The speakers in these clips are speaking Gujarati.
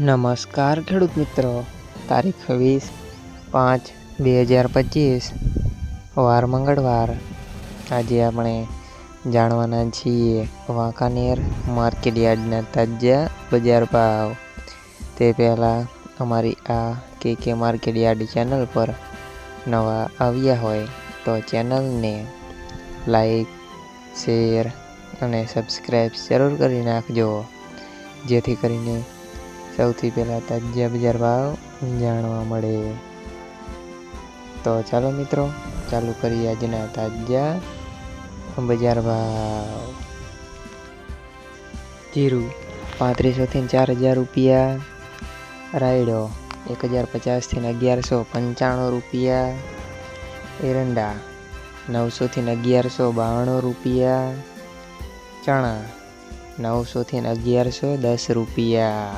નમસ્કાર ખેડૂત મિત્રો. તારીખ વીસ પાંચ બે હજાર પચીસ. વાર મંગળવાર. આજે આપણે જાણવાના છીએ વાંકાનેર માર્કેટ યાર્ડના તાજા બજાર ભાવ. તે પહેલાં અમારી આ કે કે માર્કેટ યાર્ડ ચેનલ પર નવા આવ્યા હોય તો ચેનલને લાઈક, શેર અને સબસ્ક્રાઈબ જરૂર કરી નાખજો. જેથી કરીને સૌથી પહેલાં તાજા બજાર ભાવ જાણવા મળે તો ચાલો મિત્રો ચાલુ કરીએ આજના તાજા બજાર ભાવ જીરું પાંત્રીસોથી ચાર હજાર રૂપિયા રાયડો એક હજાર પચાસથી અગિયારસો પંચાણું રૂપિયા એરંડા નવસોથી અગિયારસો બાણું રૂપિયા ચણા નવસોથી અગિયારસો દસ રૂપિયા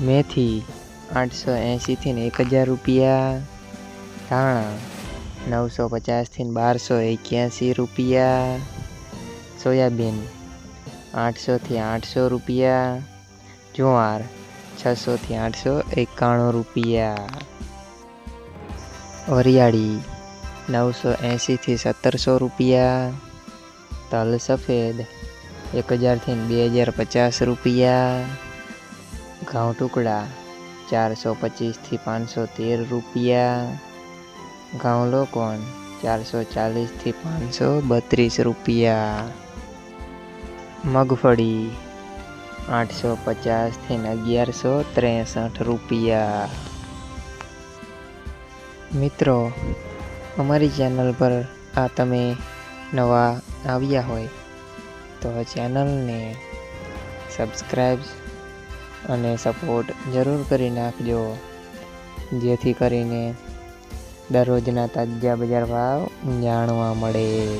મેથી આઠસો એંશીથી એક હજાર રૂપિયા. ધાણા નવસો પચાસથી બારસો એક્યાસી રૂપિયા. સોયાબીન આઠસોથી આઠસો રૂપિયા. જુવાર છસોથી આઠસો એકાણું રૂપિયા. વરિયાળી નવસો એંશીથી સત્તરસો રૂપિયા. તલ સફેદ એક હજારથી બે હજાર પચાસ રૂપિયા. ઘઉં ટુકડા ચારસો પચીસથી પાંચસો તેર રૂપિયા ઘઉં લોકોન ચારસો ચાલીસથી પાંચસો બત્રીસ રૂપિયા મગફળી આઠસો પચાસથી અગિયારસો ત્રેસઠ રૂપિયા મિત્રો અમારી ચેનલ પર આ તમે નવા આવ્યા હોય તો ચેનલને સબસ્ક્રાઈબ અને સપોર્ટ જરૂર કરી નાખજો. જેથી કરીને દરરોજના તાજા બજાર ભાવ જાણવા મળે.